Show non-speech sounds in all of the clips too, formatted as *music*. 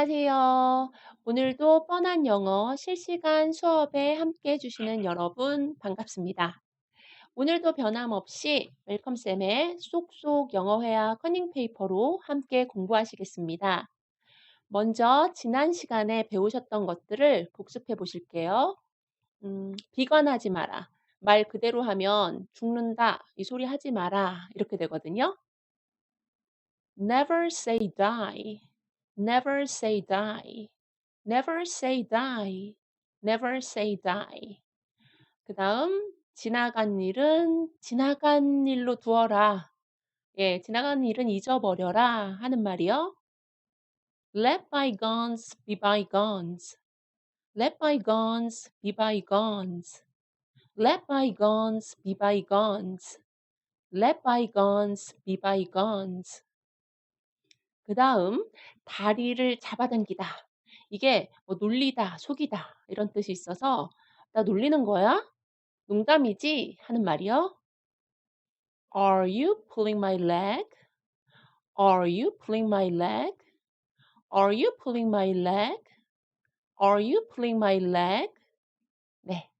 안녕하세요. 오늘도 뻔한 영어 실시간 수업에 함께 해주시는 여러분 반갑습니다. 오늘도 변함없이 웰컴쌤의 쏙쏙 영어회화 커닝페이퍼로 함께 공부하시겠습니다. 먼저 지난 시간에 배우셨던 것들을 복습해 보실게요. 음, 비관하지 마라. 말 그대로 하면 죽는다. 이 소리 하지 마라. 이렇게 되거든요. Never say die. Never say die. Never say die. Never say die. 그 다음, 지나간 일은 지나간 일로 두어라. 예, 지나간 일은 잊어버려라 하는 말이요. Let bygones be bygones. Let bygones be bygones. Let bygones be bygones. Let bygones be bygones. 그 다음, 다리를 잡아당기다. 이게 뭐 놀리다, 속이다 이런 뜻이 있어서 나 놀리는 거야? 농담이지? 하는 말이요. Are you pulling my leg? Are you pulling my leg? Are you pulling my leg? Are you pulling my leg? 네.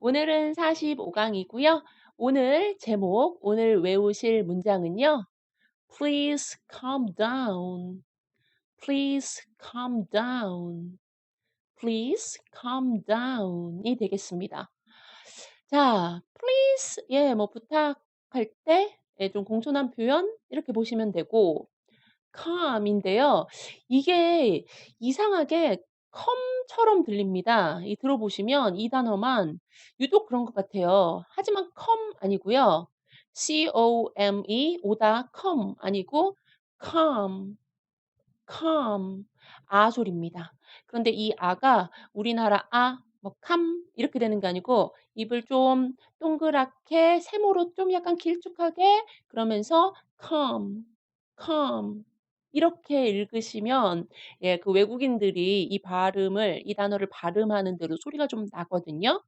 오늘은 45강이고요. 오늘 제목, 오늘 외우실 문장은요. Please calm down. Please calm down. Please calm down이 되겠습니다. 자, please, 예, 뭐 부탁할 때, 예, 좀 공손한 표현 이렇게 보시면 되고, calm인데요. 이게 이상하게 calm처럼 들립니다. 이 들어보시면 이 단어만 유독 그런 것 같아요. 하지만 calm 아니고요. C-O-M-E 오다 calm 아니고 calm, calm 아 소리입니다. 그런데 이 아가 우리나라 아, 뭐 캄 이렇게 되는 게 아니고 입을 좀 동그랗게 세모로 좀 약간 길쭉하게 그러면서 calm, calm 이렇게 읽으시면 예, 그 외국인들이 이 발음을 이 단어를 발음하는 대로 소리가 좀 나거든요.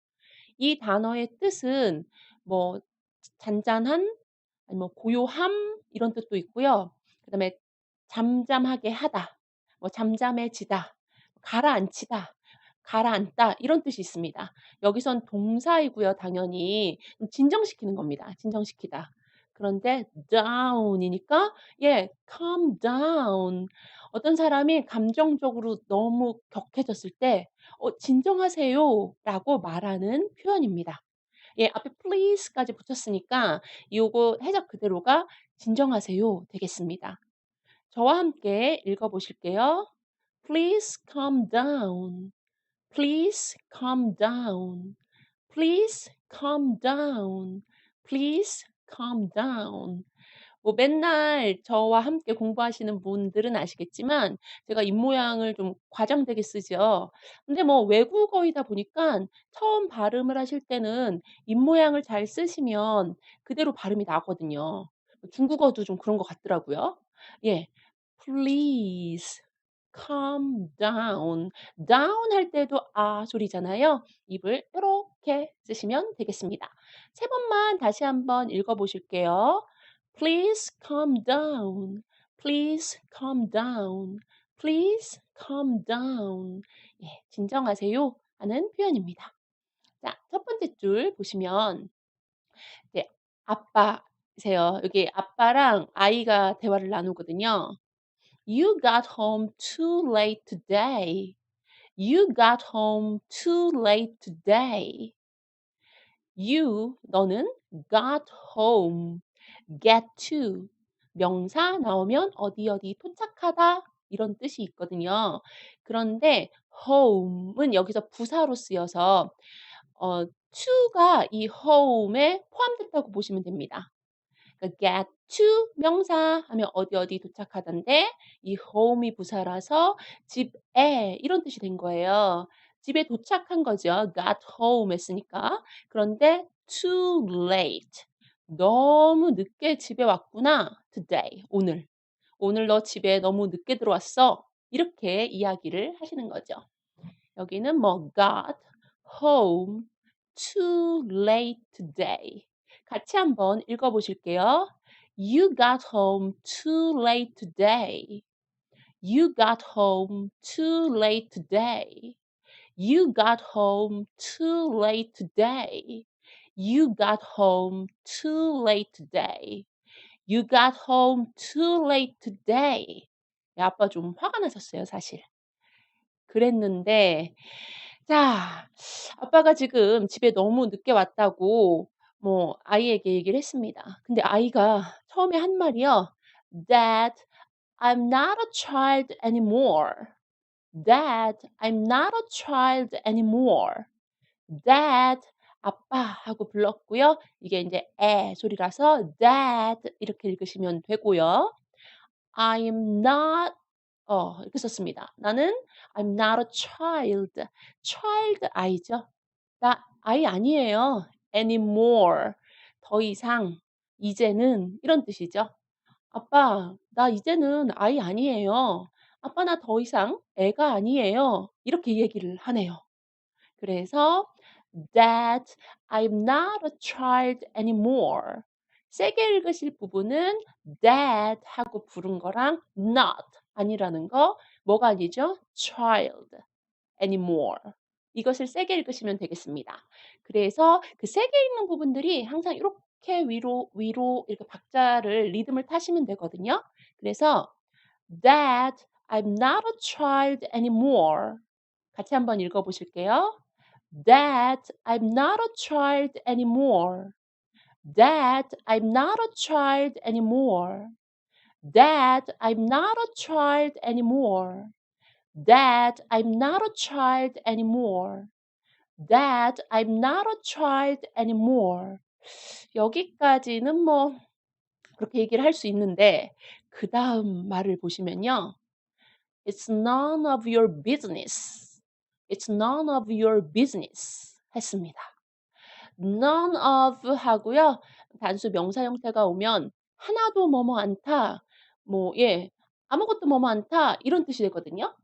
이 단어의 뜻은 뭐 잔잔한 아니 뭐 고요함 이런 뜻도 있고요. 그다음에 잠잠하게 하다. 뭐 잠잠해지다. 가라앉히다. 가라앉다 이런 뜻이 있습니다. 여기선 동사이고요. 당연히 진정시키는 겁니다. 진정시키다. 그런데 down이니까 예, calm down. 어떤 사람이 감정적으로 너무 격해졌을 때 어, 진정하세요라고 말하는 표현입니다. 예, 앞에 please까지 붙였으니까 요거 해석 그대로가 진정하세요 되겠습니다. 저와 함께 읽어보실게요. Please calm down. Please calm down. Please calm down. Please calm down. 뭐 맨날 저와 함께 공부하시는 분들은 아시겠지만 제가 입모양을 좀 과장되게 쓰죠. 근데 뭐 외국어이다 보니까 처음 발음을 하실 때는 입모양을 잘 쓰시면 그대로 발음이 나거든요. 중국어도 좀 그런 것 같더라고요. 예. Please calm down. down 할 때도 아 소리잖아요. 입을 이렇게 쓰시면 되겠습니다. 세 번만 다시 한번 읽어 보실게요. Please calm down. Please calm down. Please calm down. 예, 진정하세요 하는 표현입니다. 자, 첫 번째 줄 보시면 네, 아빠세요. 여기 아빠랑 아이가 대화를 나누거든요. You got home too late today. You got home too late today. You, 너는 got home, get to. 명사 나오면 어디 어디 도착하다 이런 뜻이 있거든요. 그런데 home은 여기서 부사로 쓰여서 어, to가 이 home에 포함됐다고 보시면 됩니다. 그러니까 get to 명사 하면 어디 어디 도착하던데 이 home이 부사라서 집에 이런 뜻이 된 거예요. 집에 도착한 거죠. got home 했으니까. 그런데 too late. 너무 늦게 집에 왔구나. today. 오늘. 오늘 너 집에 너무 늦게 들어왔어. 이렇게 이야기를 하시는 거죠. 여기는 뭐 got home too late today. 같이 한번 읽어 보실게요. You got home too late today. You got home too late today. You got home too late today. You got home too late today. You got home too late today. 야, 아빠 좀 화가 나셨어요, 사실. 그랬는데, 자, 아빠가 지금 집에 너무 늦게 왔다고 뭐 아이에게 얘기를 했습니다. 근데 아이가 처음에 한 말이요. Dad, I'm not a child anymore. Dad, I'm not a child anymore. Dad, 아빠 하고 불렀고요. 이게 이제 에 소리라서 dad 이렇게 읽으시면 되고요. I'm not 어 이렇게 썼습니다. 나는 I'm not a child. child 아이죠. 나 아이 아니에요. anymore. 더 이상 이제는 이런 뜻이죠. 아빠, 나 이제는 아이 아니에요. 아빠 나 더 이상 애가 아니에요. 이렇게 얘기를 하네요. 그래서 that I'm not a child anymore. 세게 읽으실 부분은 that 하고 부른 거랑 not 아니라는 거 뭐가 아니죠? child anymore. 이것을 세게 읽으시면 되겠습니다. 그래서 그 세게 읽는 부분들이 항상 이렇게 위로 위로 이렇게 박자를 리듬을 타시면 되거든요. 그래서 that I'm not a child anymore. 같이 한번 읽어 보실게요. That I'm not a child anymore. That I'm not a child anymore. That I'm not a child anymore. That I'm not a child anymore. That I'm not a child anymore. 여기까지는 뭐 그렇게 얘기를 할 수 있는데 그 다음 말을 보시면요. It's none of your business. It's none of your business 했습니다. none of 하고요. 단수 명사 형태가 오면 하나도 뭐뭐 않다. 뭐 예. 아무것도 뭐뭐 않다. 이런 뜻이 되거든요.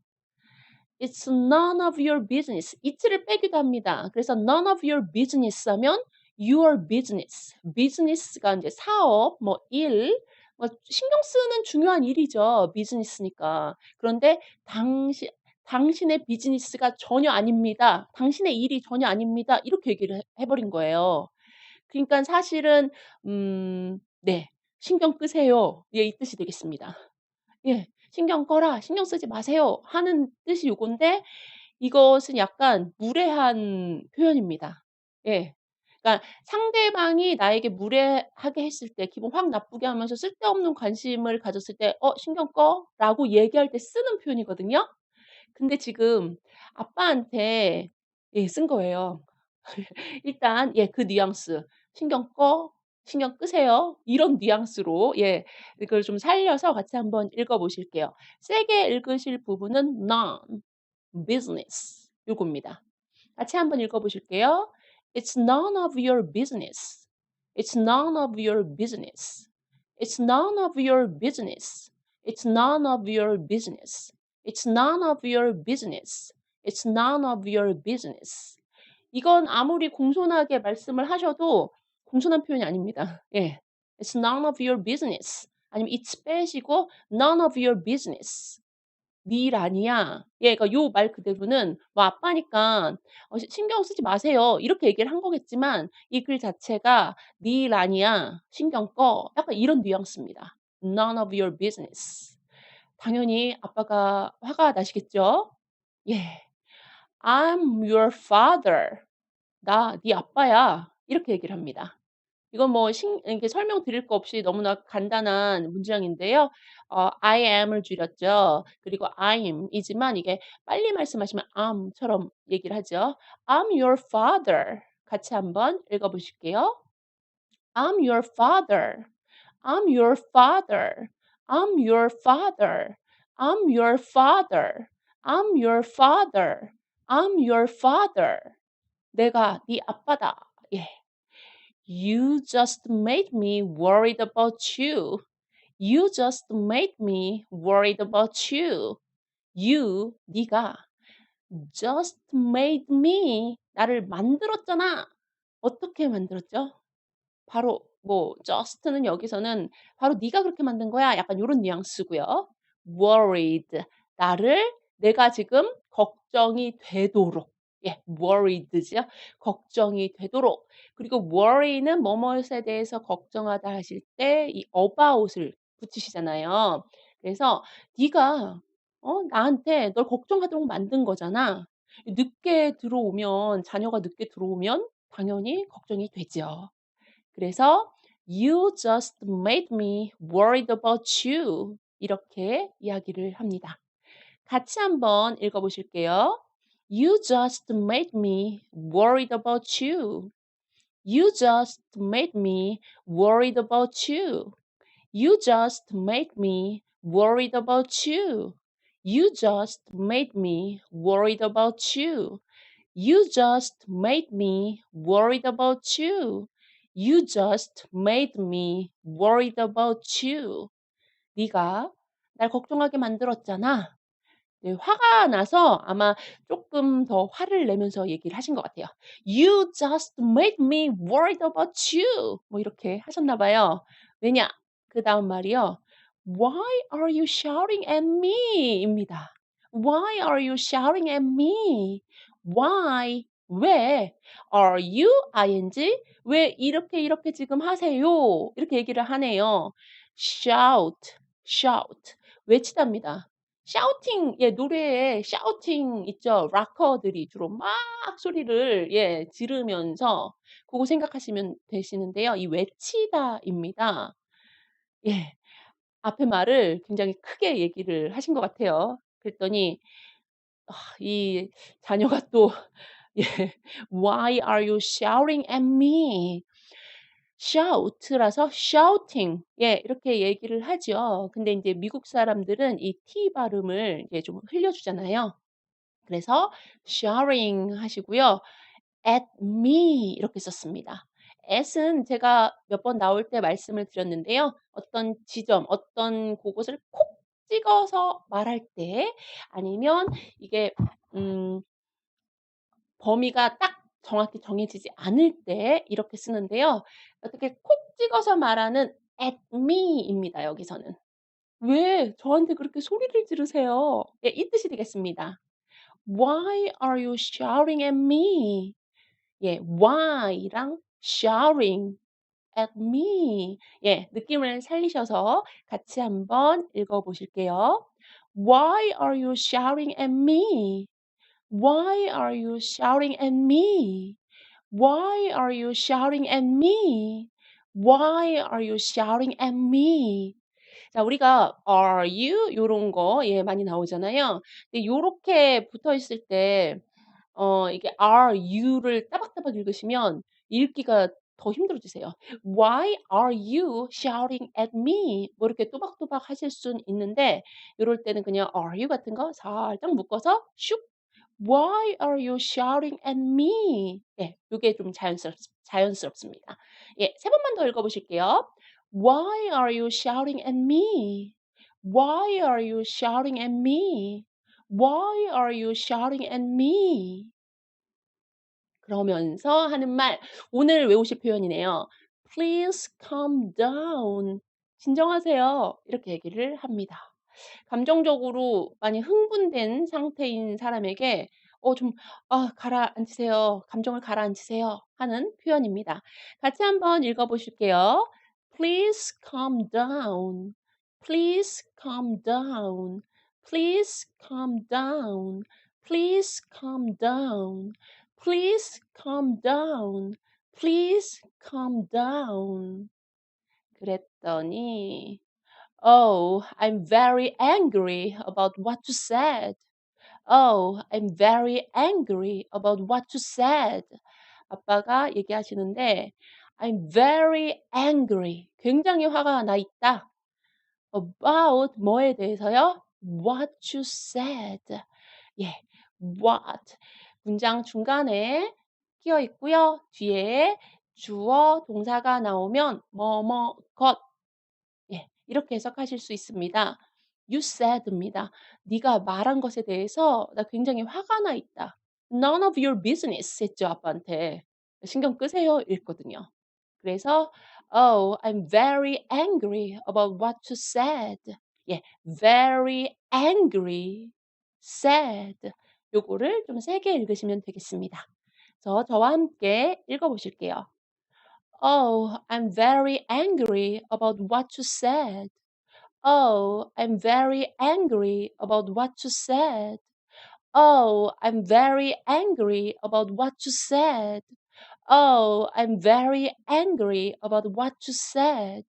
It's none of your business. it를 빼기도 합니다. 그래서 none of your business 하면 your business. business가 이제 사업, 뭐 일, 뭐 신경 쓰는 중요한 일이죠. 비즈니스니까. 그런데 당신 당신의 비즈니스가 전혀 아닙니다. 당신의 일이 전혀 아닙니다. 이렇게 얘기를 해 버린 거예요. 그러니까 사실은 음 네. 신경 끄세요. 예, 이 뜻이 되겠습니다. 예. 신경 꺼라. 신경 쓰지 마세요. 하는 뜻이 요건데 이것은 약간 무례한 표현입니다. 예. 그러니까 상대방이 나에게 무례하게 했을 때 기분 확 나쁘게 하면서 쓸데없는 관심을 가졌을 때 "어 신경 꺼."라고 얘기할 때 쓰는 표현이거든요. 근데 지금 아빠한테 예 쓴 거예요. 일단 예 그 뉘앙스 "신경 꺼. 신경 끄세요." 이런 뉘앙스로 예 이걸 좀 살려서 같이 한번 읽어 보실게요. 세게 읽으실 부분은 none, business 요겁니다. 같이 한번 읽어 보실게요. It's none of your business. It's none of your business. It's none of your business. It's none of your business. It's none of your business. It's none of your business. 이건 아무리 공손하게 말씀을 하셔도 공손한 표현이 아닙니다. 예. It's none of your business. 아니면 it's 빼시고 none of your business. 네일 아니야. 예, 그러니까 요 말 그대로는 뭐 아빠니까 어시 신경 쓰지 마세요. 이렇게 얘기를 한 거겠지만 이 글 자체가 네일 아니야. 신경 꺼. 약간 이런 뉘앙스입니다. None of your business. 당연히 아빠가 화가 나시겠죠? 예. I'm your father. 나 네 아빠야. 이렇게 얘기를 합니다. 이건 뭐 신 이렇게 설명 드릴 거 없이 너무나 간단한 문장인데요. 어 I am을 줄였죠. 그리고 I'm 이지만 이게 빨리 말씀하시면 am처럼 얘기를 하죠. I'm your father. 같이 한번 읽어 보실게요. I'm your father. I'm your father. I'm your father. I'm your father. I'm your father. I'm your father. 내가 네 아빠다. 예. You just made me worried about you. You just made me worried about you. You, 네가 just made me 나를 만들었잖아. 어떻게 만들었죠? 바로 뭐 just는 여기서는 바로 네가 그렇게 만든 거야. 약간 요런 뉘앙스고요. worried. 나를 내가 지금 걱정이 되도록. 예, worried죠. 걱정이 되도록. 그리고 worry는 뭐뭐에 대해서 걱정하다 하실 때 이 about을 붙이시잖아요. 그래서 네가 어 나한테 널 걱정하도록 만든 거잖아. 늦게 들어오면 자녀가 늦게 들어오면 당연히 걱정이 되죠. 그래서 "You just made me worried about you." 이렇게 이야기를 합니다. 같이 한번 읽어 보실게요. "You just made me worried about you. You just made me worried about you. You just made me worried about you. You just made me worried about you. You just made me worried about you. You just made me worried about you." 네가 날 걱정하게 만들었잖아. 네, 화가 나서 아마 쪼끔 더 화를 내면서 얘기를 하신 것 같아요. "You just made me worried about you." 뭐 이렇게 하셨나 봐요. 왜냐? 그 다음 말이요. "Why are you shouting at me?" 입니다. "Why are you shouting at me?" "Why" 왜 "are you" ing 왜 이렇게 이렇게 지금 하세요? 이렇게 얘기를 하네요. shout, shout 외치답니다. shouting 예 노래에 shouting 있죠. 락커들이 주로 막 소리를 예 지르면서 고거 생각하시면 되시는데요. 이 외치다입니다. 예. 앞에 말을 굉장히 크게 얘기를 하신 것 같아요. 그랬더니 아이 자녀가 또예 *laughs* "Why are you shouting at me?" shout라서 shouting 예 이렇게 얘기를 하죠. 근데 인제 미국 사람들은 이 T 발음을 이제 좀 흘려 주잖아요. 그래서 shouting 하시고요. at me 이렇게 썼습니다. at은 제가 몇 번 나올 때 말씀을 드렸는데요. 어떤 지점, 어떤 곳을 콕 찍어서 말할 때 아니면 이게 음 범위가 딱 정확히 정해지지 않을 때 이렇게 쓰는데요. 어떻게 콕 찍어서 말하는 at me입니다, 여기서는. "왜 저한테 그렇게 소리를 지르세요?" 예, 이 뜻이 되겠습니다. "Why are you shouting at me?" 예, why랑 shouting at me. 예, 느낌을 살리셔서 같이 한번 읽어 보실게요. "Why are you shouting at me? Why are you shouting at me? Why are you shouting at me? Why are you shouting at me?" 자, 우리가 are you 요런 거 예 많이 나오잖아요. 근데 요렇게 붙어 있을 때 어 이게 are you를 따박따박 읽으시면 읽기가 더 힘들어지세요. "Why are you shouting at me?" 뭐 이렇게 또박또박 하실 순 있는데 요럴 때는 그냥 are you 같은 거 살짝 묶어서 슉 "Why are you shouting at me?" 예, 요게 좀 자연스럽 자연스럽습니다. 예, 세 번만 더 읽어 보실게요. "Why are you shouting at me? Why are you shouting at me? Why are you shouting at me?" 그러면서 하는 말 오늘 외우실 표현이네요. "Please calm down." 진정하세요. 이렇게 얘기를 합니다. 감정적으로 많이 흥분된 상태인 사람에게 어좀 "아 가라앉히세요. 감정을 가라앉히세요." 하는 표현입니다. 같이 한번 읽어 보실게요. "Please calm down. Please calm down. Please calm down. Please calm down. Please calm down. Please calm down." 그랬더니 "Oh, I'm very angry about what you said. Oh, I'm very angry about what you said." 아빠가 얘기하시는데 "I'm very angry." 굉장히 화가 나 있다. about 뭐에 대해서요? what you said. 예. what 문장 중간에 끼어 있고요. 뒤에 주어 동사가 나오면 뭐뭐 것 예. 이렇게 해석하실 수 있습니다. You said입니다. 네가 말한 것에 대해서 나 굉장히 화가 나 있다. None of your business 했죠, 아빠한테. 신경 끄세요 이랬거든요. 그래서 Oh, I'm very angry about what you said. 예, very angry, sad. 요거를 좀 세게 읽으시면 되겠습니다. 그래서 저와 함께 읽어보실게요. Oh, I'm very angry about what you said. Oh, I'm very angry about what you said. Oh, I'm very angry about what you said. Oh, I'm very angry about what you said.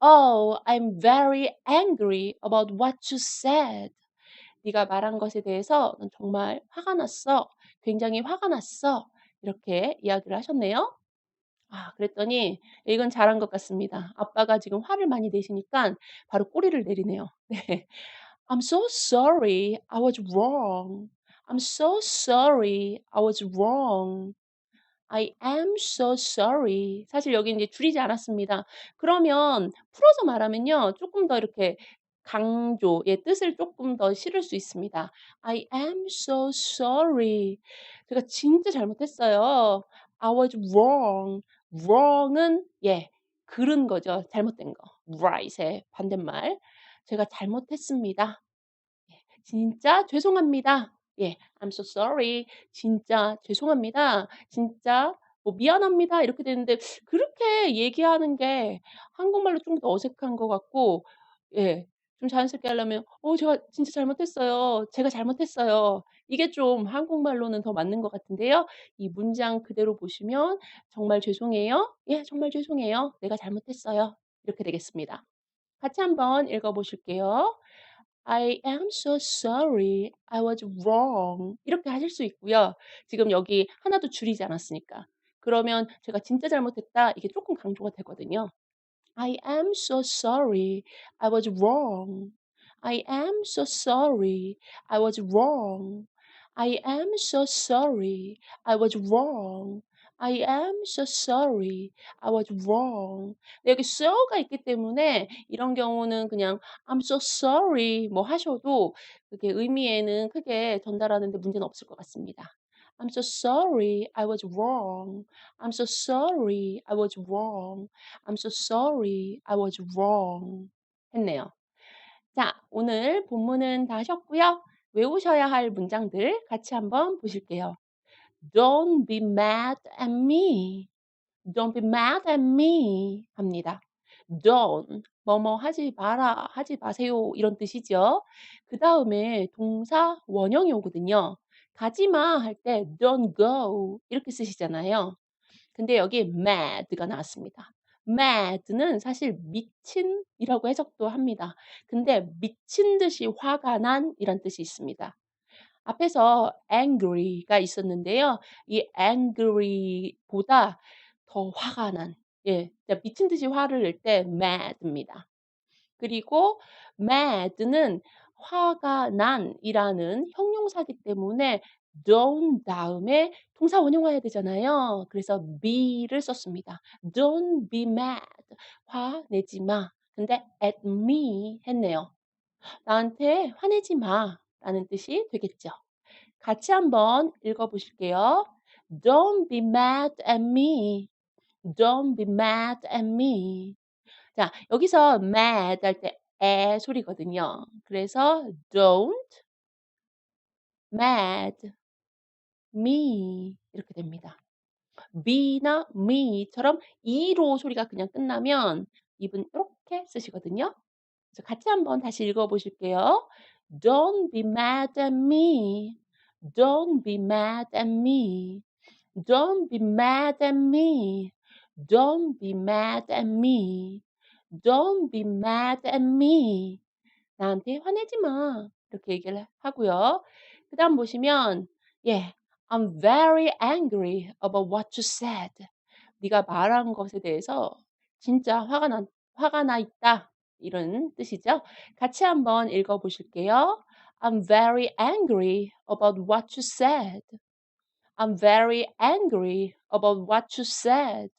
Oh, I'm very angry about what you said. 네가 말한 것에 대해서 난 정말 화가 났어. 굉장히 화가 났어. 이렇게 이야기를 하셨네요. 아, 그랬더니 이건 잘한 것 같습니다. 아빠가 지금 화를 많이 내시니까 바로 꼬리를 내리네요. *laughs* 네. I'm so sorry. I was wrong. I'm so sorry. I was wrong. I am so sorry. 사실 여기 이제 줄이지 않았습니다. 그러면 풀어서 말하면요. 조금 더 이렇게 강조의 뜻을 조금 더 실을 수 있습니다. I am so sorry. 제가 진짜 잘못했어요. I was wrong. Wrong은 예, 그른 거죠. 잘못된 거. right의 반대말. 제가 잘못했습니다. 예, 진짜 죄송합니다. 예, I'm so sorry. 진짜 죄송합니다. 진짜 뭐 미안합니다. 이렇게 되는데 그렇게 얘기하는 게 한국말로 좀 더 어색한 것 같고, 예, 좀 자연스럽게 하려면, 어, 제가 진짜 잘못했어요. 제가 잘못했어요. 이게 좀 한국말로는 더 맞는 것 같은데요. 이 문장 그대로 보시면 정말 죄송해요. 예, 정말 죄송해요. 내가 잘못했어요. 이렇게 되겠습니다. 같이 한번 읽어 보실게요. I am so sorry. I was wrong. 이렇게 하실 수 있고요. 지금 여기 하나도 줄이지 않았으니까. 그러면 제가 진짜 잘못했다. 이게 조금 강조가 되거든요. I am so sorry. I was wrong. I am so sorry. I was wrong. I am so sorry. I was wrong. I am so sorry. I was wrong. 네, 여기 so가 있기 때문에 이런 경우는 그냥 I'm so sorry 뭐 하셔도 그게 의미에는 크게 전달하는데 문제는 없을 것 같습니다. I'm so sorry. I was wrong. I'm so sorry. I was wrong. I'm so sorry. I was wrong. 했네요. 자, 오늘 본문은 다 하셨고요. 외우셔야 할 문장들 같이 한번 보실게요. Don't be mad at me. Don't be mad at me. 합니다. Don't 뭐뭐 하지 마라, 하지 마세요 이런 뜻이죠. 그 다음에 동사 원형이 오거든요. 가지마 할 때 don't go 이렇게 쓰시잖아요. 근데 여기 mad가 나왔습니다. Mad는 사실 미친이라고 해석도 합니다. 근데 미친 듯이 화가 난 이란 뜻이 있습니다. 앞에서 angry가 있었는데요. 이 angry보다 더 화가 난, 예, 미친 듯이 화를 낼 때 mad입니다. 그리고 mad는 화가 난이라는 형용사기 때문에 don't 다음에 동사 원형화해야 되잖아요. 그래서 be를 썼습니다. Don't be mad. 화 내지 마. 근데 at me 했네요. 나한테 화내지 마. 라는 뜻이 되겠죠. 같이 한번 읽어보실게요. Don't be mad at me. Don't be mad at me. 자, 여기서 mad 할 때 에 소리거든요. 그래서 don't mad me 이렇게 됩니다. be나 me처럼 e로 소리가 그냥 끝나면 입은 이렇게 쓰시거든요. 그래서 같이 한번 다시 읽어보실게요. Don't be mad at me. Don't be mad at me. Don't be mad at me. Don't be mad at me. Don't be mad at me. 나한테 화내지 마. 이렇게 얘기를 하고요. 그 다음 보시면, 예, I'm very angry about what you said. 네가 말한 것에 대해서 진짜 화가 나, 화가 나 있다. 이런 뜻이죠. 같이 한번 읽어 보실게요. I'm very angry about what you said. I'm very angry about what you said.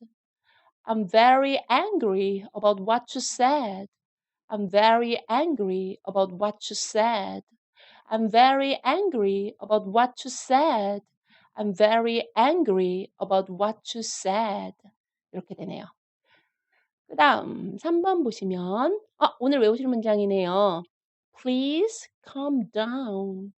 I'm very angry about what you said. I'm very angry about what you said. I'm very angry about what you said. I'm very angry about what you said. 이렇게 되네요. 그 다음 3번 보시면 아 오늘 외우실 문장이네요. "Please calm down.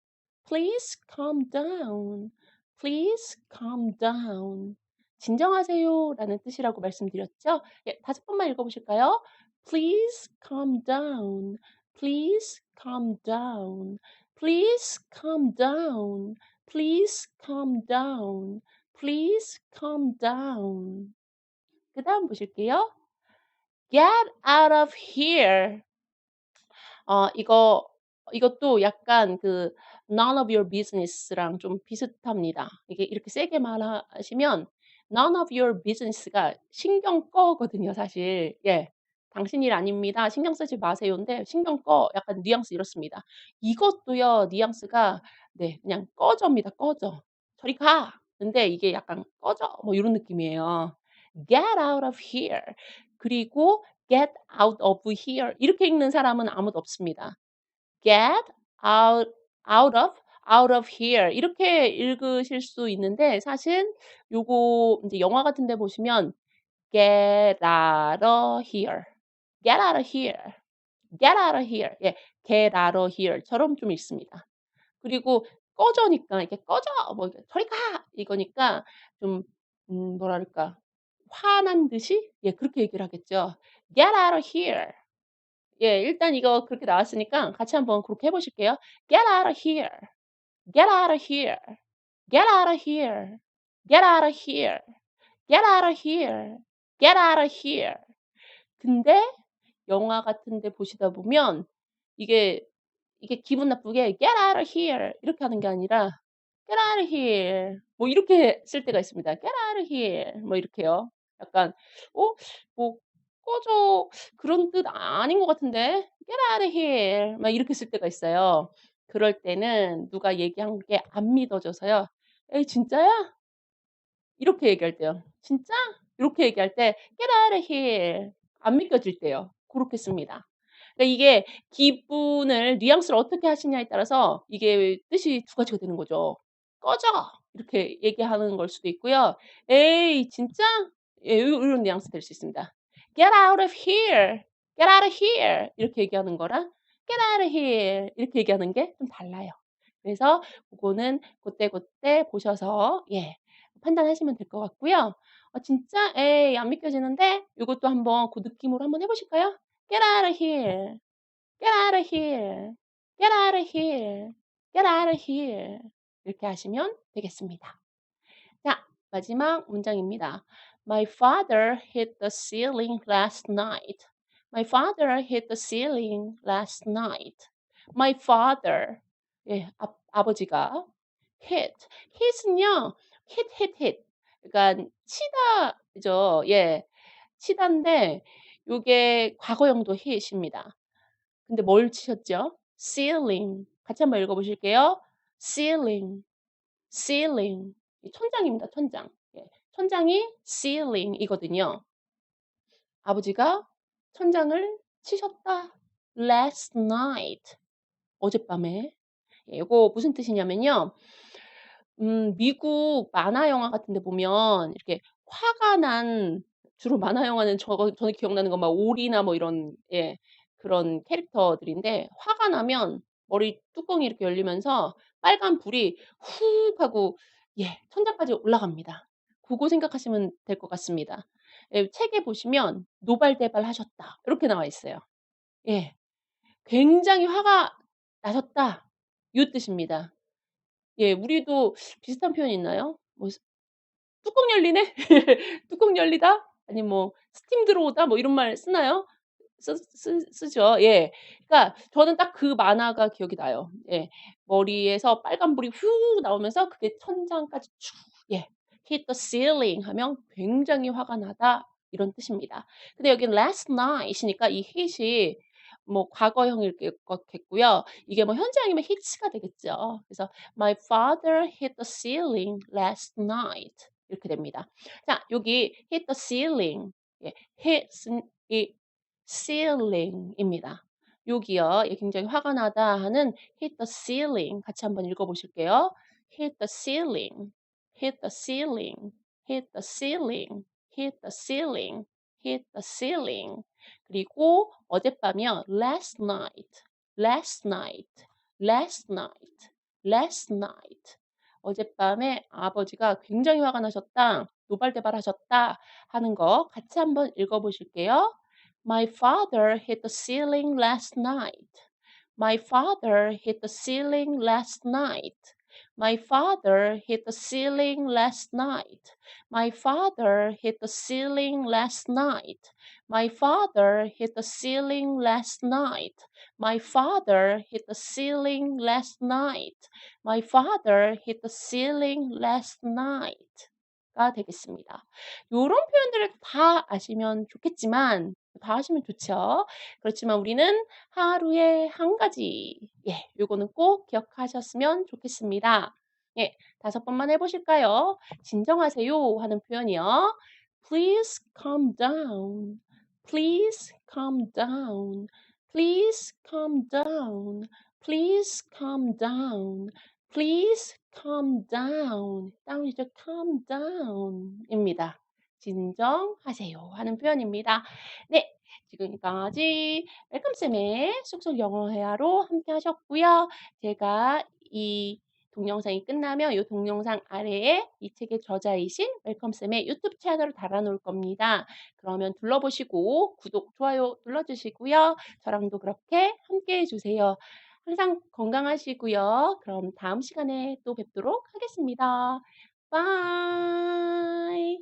Please calm down. Please calm down." 진정하세요 라는 뜻이라고 말씀드렸죠? 예, 다섯 번만 읽어 보실까요? "Please calm down. Please calm down. Please calm down. Please calm down. Please calm down." 그 다음 보실게요. "Get out of here." 어 이거 이것도 약간 그 none of your business랑 좀 비슷합니다. 이게 이렇게 세게 말하시면 none of your business가 신경 꺼거든요 사실. 예. "당신 일 아닙니다. 신경 쓰지 마세요."인데 "신경 꺼." 약간 뉘앙스 이렇습니다. 이것도요 뉘앙스가 네 그냥 "꺼져."입니다. "꺼져." "저리 가." 근데 이게 약간 "꺼져." 뭐 요런 느낌이에요. "Get out of here." 그리고 "Get out of here." 이렇게 읽는 사람은 아무도 없습니다. "Get out out of out of here." 이렇게 읽으실 수 있는데 사실 요거 인제 영화 같은 데 보시면 "Get out of here. Get out of here. Get out of here." 예. "Get out of here."처럼 좀 읽습니다. 그리고 꺼져니까 이렇게 "꺼져." 뭐 이렇게 "저리 가." 이거니까 좀 음 뭐랄까 화난 듯이 예 그렇게 얘기를 하겠죠. "Get out of here." 예 일단 이거 그렇게 나왔으니까 같이 한번 그렇게 해 보실게요. "Get out of here. Get out of here. Get out of here. Get out of here. Get out of here. Get out of here." 근데 영화 같은 데 보시다 보면 이게 이게 기분 나쁘게 "Get out of here." 이렇게 하는 게 아니라 "Get out of here." 뭐 이렇게 쓸 때가 있습니다. "Get out of here." 뭐 이렇게요. 약간 어뭐 꺼져 그런 뜻 아닌 것 같은데 "Get out of here." 막 이렇게 쓸 때가 있어요. 그럴 때는 누가 얘기한 게 안 믿어져서요. "에이 진짜야?" 이렇게 얘기할 때요. "진짜?" 요렇게 얘기할 때 "Get out of here." 안 믿겨질 때요. 고렇게 씁니다. 그러니까 이게 기분을 뉘앙스를 어떻게 하시냐에 따라서 이게 뜻이 두 가지가 되는 거죠. "꺼져." 이렇게 얘기하는 걸 수도 있고요. "에이 진짜?" 예요 요런 뉘앙스 될 수 있습니다. "Get out of here. Get out of here." 이렇게 얘기하는 거랑 "Get out of here." 이렇게 얘기하는 게 좀 달라요. 그래서 고거는 고때고때 보셔서 예 판단하시면 될 것 같고요. 어 진짜 에이 안 믿겨지는데 요것도 한번 고 느낌으로 한번 해 보실까요? "Get out of here. Get out of here. Get out of here. Get out of here." 이렇게 하시면 되겠습니다. 자 마지막 문장입니다. "My father hit the ceiling last night. My father hit the ceiling last night." My father 예 아 아버지가 hit hit은요 hit hit hit 그러니까 치다죠. 예. 치다인데 요게 과거형도 hit입니다. 근데 뭘 치셨죠? ceiling. 같이 한번 읽어 보실게요. ceiling. ceiling. 이 천장입니다, 천장. 예. 천장이 ceiling이거든요. 아버지가 천장을 치셨다. last night. 어젯밤에. 예 요거 무슨 뜻이냐면요. 음 미국 만화 영화 같은 데 보면 이렇게 화가 난 주로 만화 영화는 저거 저는 기억나는 건 막 오리나 뭐 이런 예 그런 캐릭터들인데 화가 나면 머리 뚜껑이 이렇게 열리면서 빨간 불이 훅 하고 예 천장까지 올라갑니다. 고거 생각하시면 될 것 같습니다. 예 책에 보시면 "노발대발 하셨다." 이렇게 나와 있어요. 예. 굉장히 화가 나셨다. 요 뜻입니다. 예 우리도 비슷한 표현이 있나요? 뭐스 "뚜껑 열리네." *laughs* "뚜껑 열리다." 아니면 뭐 "스팀 들어오다." 뭐 이런 말 쓰나요? 쓰 쓰 쓰죠. 예. 그러니까 저는 딱 그 만화가 기억이 나요. 예. 머리에서 빨간불이 후 나오면서 그게 천장까지 쭉 예 hit the ceiling 하면 굉장히 화가 나다 이런 뜻입니다. 근데 여기는 last night이니까 이 hit이 뭐 과거형일 게 거겠고요. 이게 뭐 현재형이면 hits가 되겠죠. 그래서 "My father hit the ceiling last night." 이렇게 됩니다. 자 여기 hit the ceiling 예 hit은 이 ceiling입니다. 여기요. 예 굉장히 화가 나다 하는 hit the ceiling 같이 한번 읽어 보실게요. hit the ceiling. hit the ceiling. hit the ceiling. hit the ceiling. hit the ceiling. 그리고 어젯밤이요. last night, last night, last night, last night. 어젯밤에 아버지가 굉장히 화가 나셨다. 노발대발하셨다 하는 거 같이 한번 읽어 보실게요. My father hit the ceiling last night. My father hit the ceiling last night. My father hit the ceiling last night. My father hit the ceiling last night. My father hit the ceiling last night. My father hit the ceiling last night. My father hit the ceiling last night. 가 되겠습니다. 요런 표현들을 다 아시면 좋겠지만 다 하시면 좋죠. 그렇지만 우리는 하루에 한 가지 예, 요거는 꼭 기억하셨으면 좋겠습니다. 예, 다섯 번만 해보실까요? 진정하세요 하는 표현이요. Please calm down. Please calm down. Please calm down. Please calm down. Please calm down. down이죠. calm down입니다. 진정하세요 하는 표현입니다. 네, 지금까지 웰컴쌤의 쑥쑥 영어 회화로 함께 하셨고요. 제가 이 동영상이 끝나면 이 동영상 아래에 이 책의 저자이신 웰컴쌤의 유튜브 채널을 달아놓을 겁니다. 그러면 둘러보시고 구독, 좋아요 눌러주시고요. 저랑도 그렇게 함께 해주세요. 항상 건강하시고요. 그럼 다음 시간에 또 뵙도록 하겠습니다. 바이.